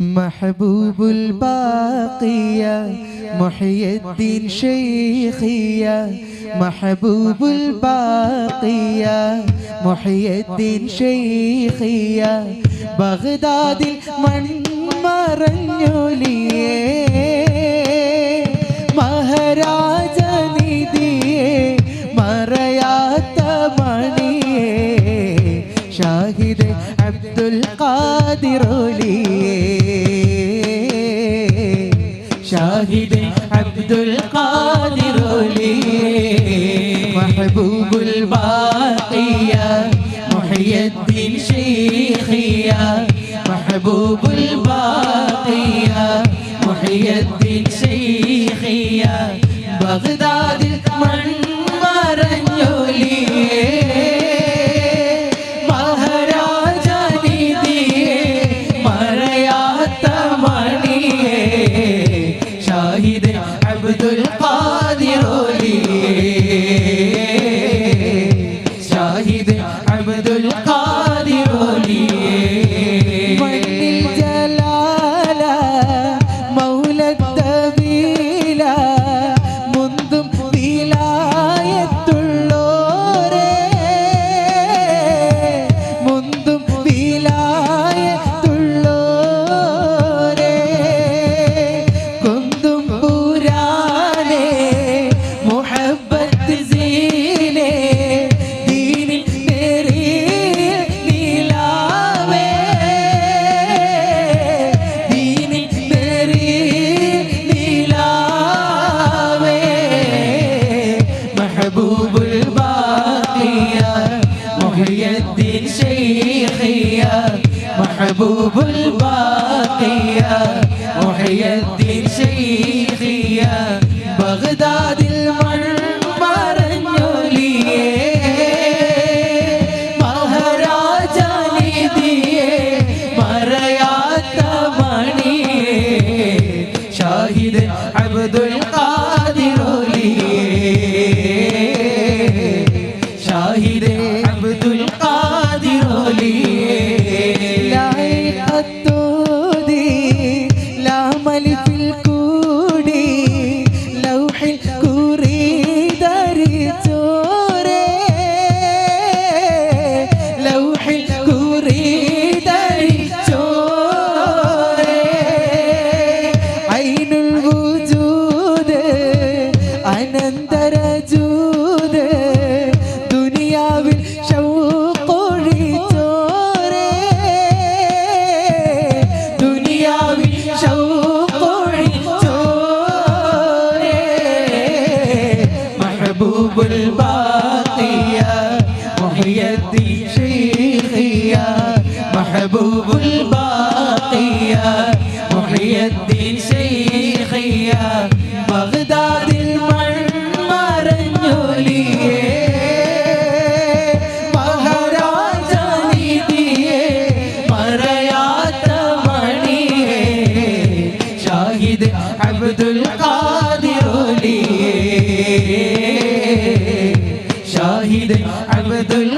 Mahbub ul ബാക്കിയ Muhyiddin ഷെയ്ഖിയ Mahbub ul ബാക്കിയ Muhyiddin ഷെയ്ഖിയ ബഗ്ദാദിൽ മൺമറഞ്ഞൊലിയേ മഹരാ القادر لي شاهد عبد القادر لي محبوب الباقية محي الدين شيخية. محبوب الباقية محي الدين شيخية. بغداد المنطقة ભજોય 부분 الباقية وهي الدين محبوب الباقية وهي الدين شيخية بغداد المنمر النولية عبد الله Abdul